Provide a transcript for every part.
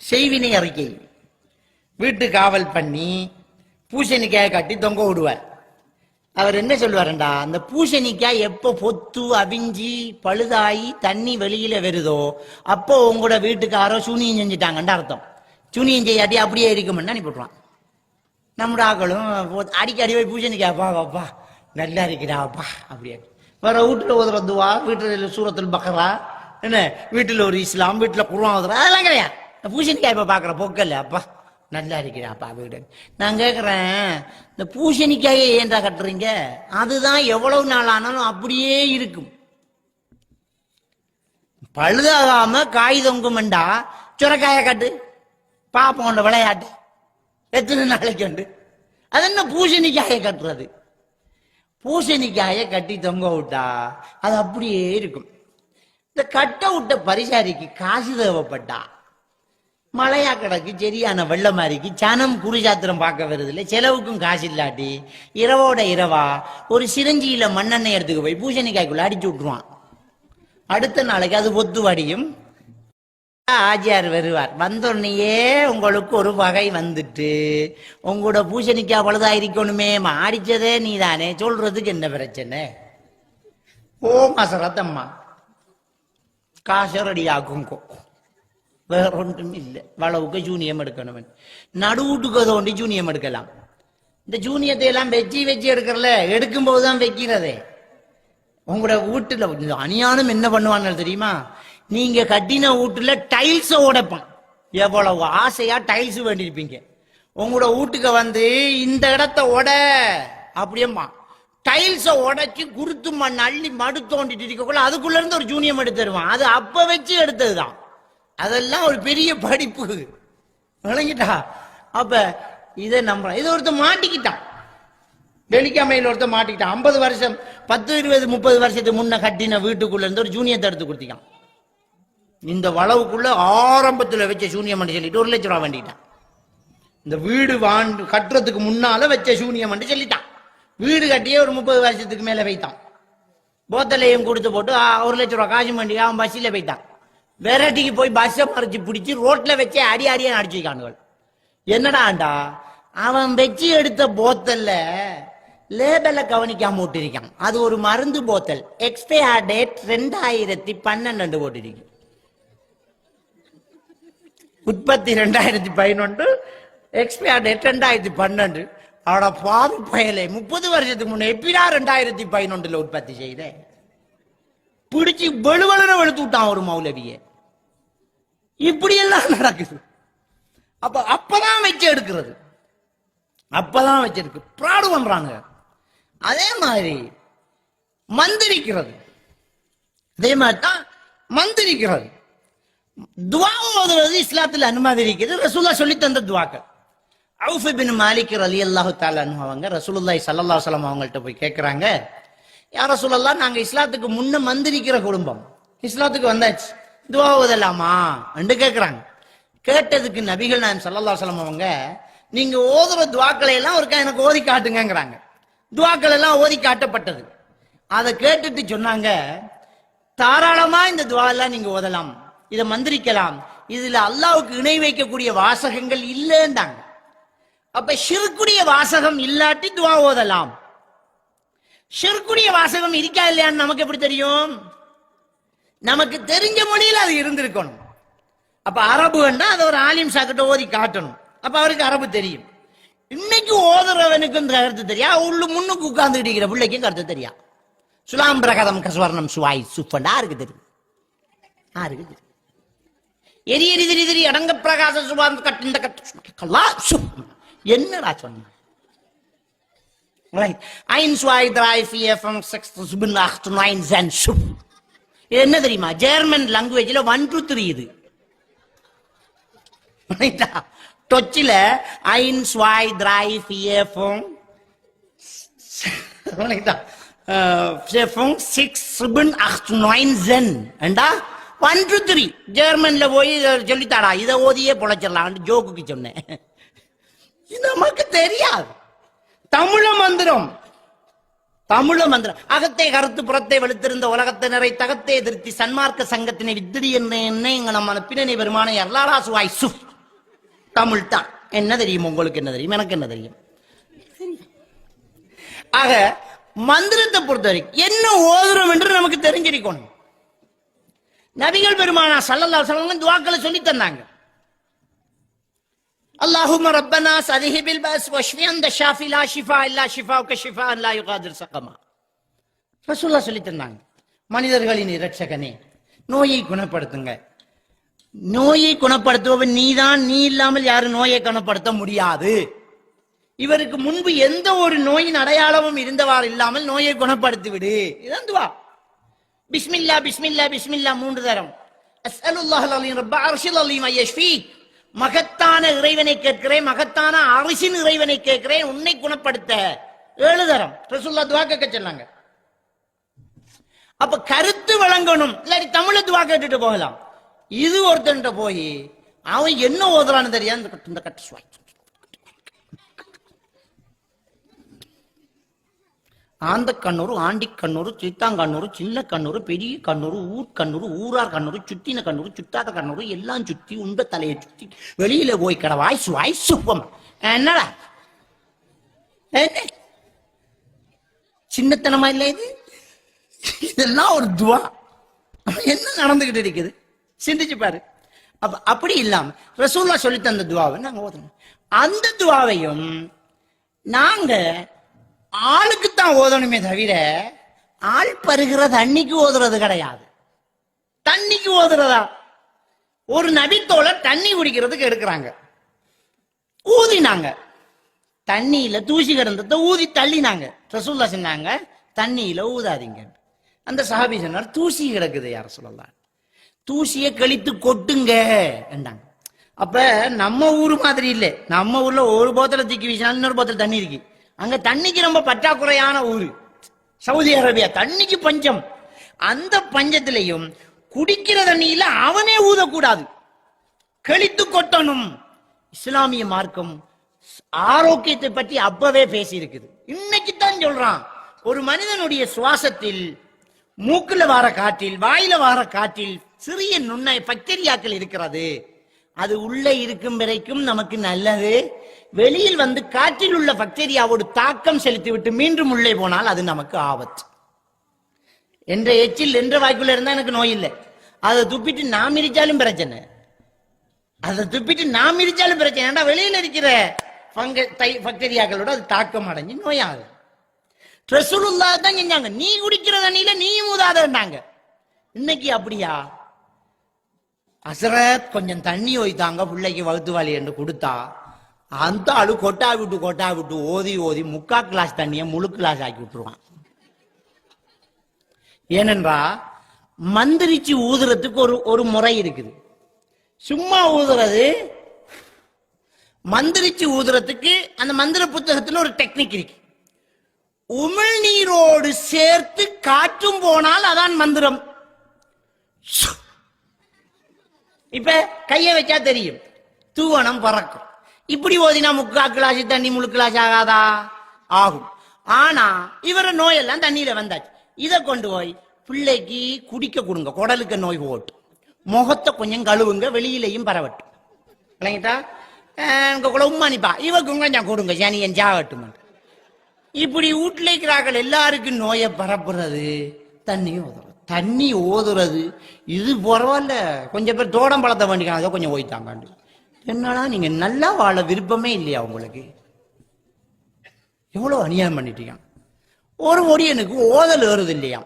செய்வினை அறிக்கை. வீட்டு காவல் பண்ணி பூசணிக்காயை கட்டி தொங்க விடுவார். அவர் என்ன சொல்லுவாருண்டா அந்த பூசணிக்காய் எப்போ பொத்து அவிஞ்சி பழுதாகி தண்ணி வெளியில வருதோ அப்போ உங்களோட வீட்டுக்காரோ சூனியம் செஞ்சுட்டாங்கன்னு அர்த்தம். சூனியம் செய்யாட்டி அப்படியே இருக்குமென்னு அனுப்பிவிட்ருவான் நம்முடைய ஆக்களும் அடிக்கடி போய் பூசணிக்காய் அப்பா அப்பா நல்லா இருக்கிறாப்பா அப்படியே. வேற வீட்டுல ஓதுற துவா வீட்டுல சூரத்தில் பக்கரா என்ன வீட்டுல ஒரு இஸ்லாம் வீட்டுல குருவான் ஓதுறா அதெல்லாம் கிடையாது. பூசணிக்காய் இப்போ பார்க்குற பொக்கல்ல அப்பா. நல்லா இருக்கிறாப்பா வீடு. நான் கேட்குறேன் இந்த பூசணிக்காயை ஏன்டா கட்டுறீங்க? அதுதான் எவ்வளவு நாள் ஆனாலும் அப்படியே இருக்கும். பழுதாகாம காய் தொங்குமெண்டா. சுரக்காயை கட்டு. பாப்போம் உண்ட விளையாட்டு. எத்தனை நாளைக்கு உண்டு அது என்ன பூசணிக்காயை கட்டுறது? பூசணிக்காயை கட்டி தொங்க விட்டா அது அப்படியே இருக்கும். இந்த கட்ட விட்ட பரிசாரிக்கு காசு தேவைப்பட்டா மழையா கிடக்கு சரியான வெள்ள மாதிரிக்கு சனம் குருஜாத்திரம் பார்க்க வருது இல்லை செலவுக்கும் காசு இல்லாட்டி இரவோட இரவா. ஒரு சிரஞ்சியில மண்ணெண்ணெய் எடுத்துக்க போய் பூசணிக்காய்க்குள்ள அடிச்சு விட்டுருவான். அடுத்த நாளைக்கு அது ஒத்து வடியும். ஆஜியார் வருவார். வந்தோடனேயே உங்களுக்கு ஒரு வகை வந்துட்டு உங்களோட பூசணிக்காய் பழுதாயிருக்கணுமே மாடிச்சதே நீதானே. சொல்றதுக்கு என்ன பிரச்சனை? ஓ மசரத்தம்மா. காசரடி ஆக்குங்கோ வேற ஒன்றும் இல்லை. வளவுக்கு ஜூனியம் எடுக்கணும் நடுவுட்டுக்கு தோண்டி ஜூனியம் எடுக்கலாம். இந்த ஜூனியத்தை எல்லாம் வெச்சி வெச்சி எடுக்கிறல எடுக்கும் போதுதான் வைக்கிறதே. உங்களோட வீட்டுல அணியானும் என்ன பண்ணுவாங்க தெரியுமா? நீங்க கட்டின வீட்டுல டைல்ஸ உடைப்பான். எவ்வளவு ஆசையா டைல்ஸ் வேண்டியிருப்பீங்க. உங்களோட வீட்டுக்கு வந்து இந்த இடத்த உட அப்படியேம்மா. டைல்ஸ உடைச்சு குருத்து மண் அள்ளி மடு தோண்டிட்டு இருக்கக்குள்ள அதுக்குள்ள இருந்து ஒரு ஜூனியம் எடுத்து தருவான் அது அப்ப வச்சு எடுத்ததுதான். அதெல்லாம் ஒரு பெரிய படிப்பு. விளங்கிட்டா? அப்ப இதை நம்புறோம் இதை ஒருத்தன் மாட்டிக்கிட்டான். வெள்ளிக்கிழமையில் ஒருத்தன் மாட்டிக்கிட்டான். ஐம்பது வருஷம் பத்து இருபது முப்பது வருஷத்துக்கு முன்ன கட்டின வீட்டுக்குள்ள இருந்து ஒரு ஜூனியத்தை எடுத்து கொடுத்திக்கான். இந்த வளவுக்குள்ள ஆரம்பத்தில் வச்ச சூனியம் சொல்லிட்டு ஒரு லட்சம் ரூபா வேண்டிட்டான். இந்த வீடு வாண்டு கட்டுறதுக்கு முன்னால வச்ச சூனியம் சொல்லிட்டான். வீடு கட்டியே ஒரு முப்பது வருஷத்துக்கு மேல வைத்தான். போத்தலையும் கொடுத்து போட்டு ஒரு லட்சம் ரூபா காசு வண்டி அவன் பஸ்ஸில் போயிட்டான் வெரைட்டிக்கு போய் பஸ்ஸை மறைச்சு பிடிச்சி ரோட்ல வச்சே அடி அடியா அடிச்சுக்கானுகள் என்னடாண்டா அவன் வச்சு எடுத்த போத்தல்ல லேபலை கவனிக்காம விட்டுருக்கான். அது ஒரு மருந்து போத்தல். எக்ஸ்பயர் டேட் ரெண்டாயிரத்தி பன்னெண்டு போட்டிருக்கு. உற்பத்தி ரெண்டாயிரத்தி பதினொன்று எக்ஸ்பயர் டேட் ரெண்டாயிரத்தி பன்னெண்டு. அவட பாவி பயலே முப்பது வருஷத்துக்கு முன்னே எப்படா ரெண்டாயிரத்தி பதினொன்றுல உற்பத்தி செய்த? பிடிச்சி வெளுவெளுன வெளுத்து விட்டான் ஒரு மௌலவியை. இப்படியெல்லாம் நடக்குது. அப்ப அப்பதான் வச்சு எடுக்கிறது. அப்பதான் வச்சிருக்கு ப்ராடு பண்றாங்க. அதே மாதிரி மந்திரிக்கிறது. அதே மாதிரி தான் மந்திரிக்கிறது. துவா ஓதுவது இஸ்லாத்தில் அனுமதி இருக்கிறது ரசூல்லா சொல்லி தந்த துவாக்கள். அவுஃப் பின் மாலிக் அலி அல்லாஹு தாலான்னு அவங்க ரசூலுல்லாய் சல்லா சலம் அவங்கள்ட்ட போய் கேட்குறாங்க யார் ரசூலல்லா நாங்க இஸ்லாத்துக்கு முன்ன மந்திரிக்கிற குடும்பம். இஸ்லாத்துக்கு வந்தாச்சு. துவா ஓதலாமா? என்று கேட்குறாங்க கேட்டதுக்கு நபிகள் நாயம் சல்லல்லா சொல்லம் அவங்க நீங்க ஓதுற துவாக்களை எல்லாம் ஒருக்கா எனக்கு ஓதி காட்டுங்கிறாங்க துவாக்கள் எல்லாம் ஓதி காட்டப்பட்டது. அதை கேட்டுட்டு சொன்னாங்க தாராளமா இந்த துவா எல்லாம் நீங்க ஓதலாம். இதை மந்திரிக்கலாம். இதுல அல்லாவுக்கு இணை வைக்கக்கூடிய வாசகங்கள் இல்லைன்றாங்க. அப்ப சிறுக்குடிய வாசகம் இல்லாட்டி துவா ஓதலாம். ஷிர்குடைய வாசகம் இருக்கா இல்லையான்னு நமக்கு எப்படி தெரியும்? நமக்கு தெரிஞ்ச மொழியில் அது இருந்திருக்கணும். அப்ப அரபுன்னா அதை ஒரு ஆலிம் சாக்கிட்ட ஓதி காட்டணும். அப்ப அவருக்கு அரபு தெரியும். இன்னைக்கு ஓதுறவனுக்கும் கருத்து தெரியா? உள்ளு முன்னுக்கு உட்கார்ந்துட்டு இருக்கிற பிள்ளைக்கும் கருத்து தெரியா? சுலாம் பிரகதம் கஸ்வர்ணம் சுவாய் சுப்பண்டா இருக்கு தெரியும். ஆருக்கு தெரியும். எரி எரி திரி திரி அடங்க பிரகாச சுபாந்த கட்டிந்த கல்லா சுப் என்னடா சொன்ன? ஐன் சுவாய் திராய் drei, vier, எம் sechs, sieben, nine neun, zehn, சுப் இது என்ன தெரியுமா? ஜெர்மன் லாங்குவேஜ்ல ஒன் டூ த்ரீ இது. ரைட்டா? டொச்சில ஐன் ஸ்வாய் திராய் ஃபியஃபும் ஃபியஃபும் சிக்ஸ் சிபன் அஹ்ட் நைன் ஜென் ஏண்டா? ஒன் டூ த்ரீ ஜெர்மன்ல போய் சொல்லித்தாடா இதை ஓதியே பொழைச்சிடலாம் ஜோக்குக்கு சொன்னேன். இது நமக்கு தெரியாது. தமிழ மந்திரம் தமிழ மந்திரம். அகத்தை கருத்து புறத்தை வெளுத்திருந்த உலகத்தினரை தகத்தை எதிர்த்தி சன்மார்க்க சங்கத்தினை வித்திரி என்ன என்ன எங்க நம்ம பின்னணி பெருமான எர்லாடா சுவாய் சுப் தமிழ் தான். என்ன தெரியும் உங்களுக்கு என்ன தெரியும்? எனக்கு என்ன தெரியும்? ஆக மந்திரத்தை பொறுத்த வரைக்கும் என்ன ஓதுறோம் என்று நமக்கு தெரிஞ்சிருக்கணும். நபிகள் பெருமானா சல்லல்லா சொல்லுங்க துவாக்களை சொல்லி தந்தாங்க. اللهم ربنا سذهب البأس واشفي أنت الشافي لا شفاء إلا شفاءك شفاء لا يغادر سقما ரசூல்லா சொல்லி தந்தாங்க மனிதர்களின் இரட்சகனே நோயை குணப்படுத்துங்க நோயை குணப்படுத்துபவன் நீதான் நீ இல்லாமல் யாரும் நோயை குணப்படுத்த முடியாது இவருக்கு முன்பு எந்த ஒரு நோயின் அடையாளமும் இருந்தவாறு இல்லாமல் நோயை குணப்படுத்தி விடு இதான் துவா பிஸ்மில்லா பிஸ்மில்லா பிஸ்மில்லா மூன்று தரம் அஸ்அலுல்லாஹ் அலீம் ரப்ப அர்ஷில் அலீம் ஐயஷ்ஃபீக் மகத்தான இறைவனை கேட்கிறேன் மகத்தான அரசின் இறைவனை கேட்கிறேன் உன்னை குணப்படுத்த. ஏழு தரம். ரசூல்லா துவா கேட்க சொன்னாங்க. அப்ப கருத்து வழங்கணும். இல்லாட்டி தமிழ துவா கேட்டுட்டு போகலாம். இது ஒருத்தன்ட்ட போய் அவன் என்ன ஓதுறான்னு தெரியாது இந்த கட்டு சுவாய். ஆந்த கண்ணூர் ஆண்டி கண்ணூர் சித்தாங்கண்ணூர் சின்ன கண்ணூர் பெரிய கண்ணூர் ஊர்கண்ணூர் ஊரார் கண்ணூர் சுத்தின கண்ணூர் சுத்தாத கண்ணூர் எல்லாம் சுத்தி உண்ட தலையை சுத்தி. வெளியில போய் கிட வாய்ஸ் வாய்ஸ் சுப்பம் என்னடா? என்ன? சின்னத்தனமா இல்லை இது? இதெல்லாம் ஒரு துவா. என்ன நடந்துகிட்டு இருக்குது? சிந்திச்சு பாரு. அப்ப அப்படி இல்லாம ரசூல்லா சொல்லி தந்த துவாவை நாங்க ஓதணும். அந்த துவாவையும் நாங்க ஆளுக்கு தான் ஓதணுமே தவிர ஆள் பருகிற தண்ணிக்கு ஓதுறது கிடையாது. தண்ணிக்கு ஓதுறதா? ஒரு நபித்தோலை தண்ணி குடிக்கிறதுக்கு எடுக்கிறாங்க. ஊதினாங்க. தண்ணியில தூசி கிடந்தத ஊதி தள்ளினாங்க. ரசூல்லா சொன்னாங்க தண்ணியில ஊதாதீங்க. அந்த சஹாபி சொன்னார் தூசி கிடக்குது யார சொல்லலாம் தூசியை கழித்து கொட்டுங்க என்றாங்க. அப்ப நம்ம ஊர் மாதிரி இல்ல. நம்ம ஊர்ல ஒரு போத்தல தூக்கி வீசினாலும் இன்னொரு போத்தல் தண்ணி இருக்கு. அங்க தண்ணிக்கு ரொம்ப பற்றாக்குறையான ஊர். சவுதி அரேபியா தண்ணிக்கு பஞ்சம். அந்த பஞ்சத்திலையும் குடிக்கிற தண்ணியில அவனே ஊதக்கூடாது. கழித்து கொட்டணும். இஸ்லாமிய மார்க்கம் ஆரோக்கியத்தை பற்றி அப்பவே பேசி இருக்குது இன்னைக்கு தான் சொல்றான். ஒரு மனிதனுடைய சுவாசத்தில் மூக்குல வார காற்றில் வாயில வார காற்றில் சிறிய நுண்ணை பாக்டீரியாக்கள் இருக்கிறது. அது உள்ளே இருக்கும் வரைக்கும் நமக்கு நல்லது. வெளியில் வந்து காற்றில் உள்ள பாக்டீரியாவோடு தாக்கம் செலுத்திவிட்டு மீண்டும் உள்ளே போனால் அது நமக்கு ஆபத்து. என்ற எச்சில் என்ற வாய்க்குள்ள இருந்தா எனக்கு நோய் இல்லை. அதை துப்பிட்டு நாம் இருச்சாலும் பிரச்சனை. அதை துப்பிட்டு நாம் இருச்சாலும் பிரச்சனை. ஏன்டா வெளியில் இருக்கிற பங்க தை பாக்டீரியாக்களோட அது தாக்கம் அடைஞ்சு நோயாகுது ரசூலுல்லா தான் செஞ்சாங்க. நீ குடிக்கிற தண்ணியில நீயும் ஊதாதாங்க இன்னைக்கு அப்படியா? அசரத் கொஞ்சம் தண்ணி ஒய்த்தாங்க பிள்ளைக்கு வகுத்து வலி என்று கொடுத்தா. அந்த ஆளு கொட்டா விட்டு கொட்டா விட்டு ஓதி ஓதி முக்கா கிளாஸ் தண்ணியை முழு கிளாஸ் ஆக்கி விட்டுருவான். ஏனென்றா மந்திரிச்சு ஊதுறதுக்கு ஒரு ஒரு முறை இருக்குது. சும்மா ஊதுறது மந்திரிச்சு ஊதுறதுக்கு அந்த மந்திர புத்தகத்துல ஒரு டெக்னிக் இருக்கு. உமிழ்நீரோடு சேர்த்து காற்றும் போனால் அதான் மந்திரம். இப்ப கையை வச்சா தெரியும். தூவனம் பறக்கும். இப்படி ஓதினா முக்கா கிளாஸ் தண்ணி முழு கிளாஸ் ஆகாதா? ஆகும். ஆனா இவர நோயெல்லாம் தண்ணியில வந்தாச்சு. இதை கொண்டு போய் பிள்ளைக்கு குடிக்க கொடுங்க. குடலுக்கு நோய் ஓட்டு முகத்தை கொஞ்சம் கழுவுங்க வெளியிலையும் பரவட்டும். விளங்கிட்டா உங்க கூட உம்மானிப்பா இவக்கும் கொஞ்சம் கொடுங்க. சனியன் ஜாகட்டும் இப்படி வீட்டில் இருக்கிறார்கள் எல்லாருக்கும் நோயை பரப்புறது தண்ணி உதவும் தண்ணி ஓதுறது. இது பரவாயில்ல. கொஞ்சம் பேர் தோடம் பழத்தை வேண்டிக்கான அதை கொஞ்சம் ஓய்த்தாங்க என்னடா நீங்க நல்லா வாழ விருப்பமே இல்லையா உங்களுக்கு? எவ்வளவு அநியாயம் பண்ணிட்டீங்க. ஒரு ஒடியனுக்கு ஓதல் ஏறுது இல்லையா?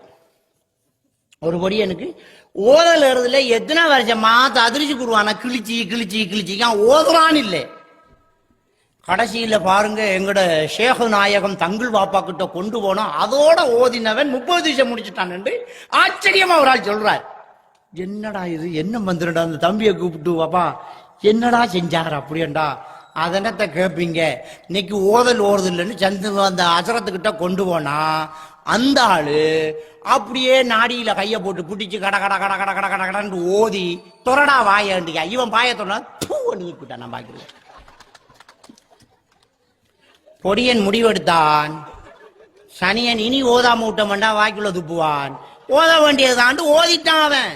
ஒரு ஒடியனுக்கு ஓதல் ஏறுதுல எத்தனை வருஷமா? மாத்த அதிர்ச்சி கூடுவானா கிழிச்சி கிழிச்சி கிழிச்சிக்கான் ஓதுறான் இல்லை. கடைசியில் பாருங்க எங்கட ஷேக நாயகம் தங்குள் பாப்பா கிட்ட கொண்டு போனோம் அதோட ஓதினவன் முப்பது விஷயம் முடிச்சுட்டான் என்று ஆச்சரியமா ஒரு ஆள் சொல்றார் என்னடா இது என்ன மந்திரடா அந்த தம்பியை கூப்பிட்டு பாப்பா என்னடா செஞ்சார் அப்படியண்டா அதனத்தை கேட்பீங்க இன்னைக்கு ஓதல் ஓடுதில்லைன்னு சந்து அந்த அசரத்துக்கிட்ட கொண்டு போனா அந்த ஆளு அப்படியே நாடியில கைய போட்டு பிடிச்சு கட கட கட கட கட கட கடன்னு ஓதி தொரடா வாயண்டியா இவன் பாய தொட பூ விட்டான் நான் பாக்கிறேன் கொடியன் முடிவெடுத்தான். சனியன் இனி ஓதாம விட்ட மாட்டா வாய்க்குள்ள துப்புவான். ஓத வேண்டியதாண்டு ஓதிட்டான் அவன்.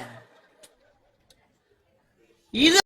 இது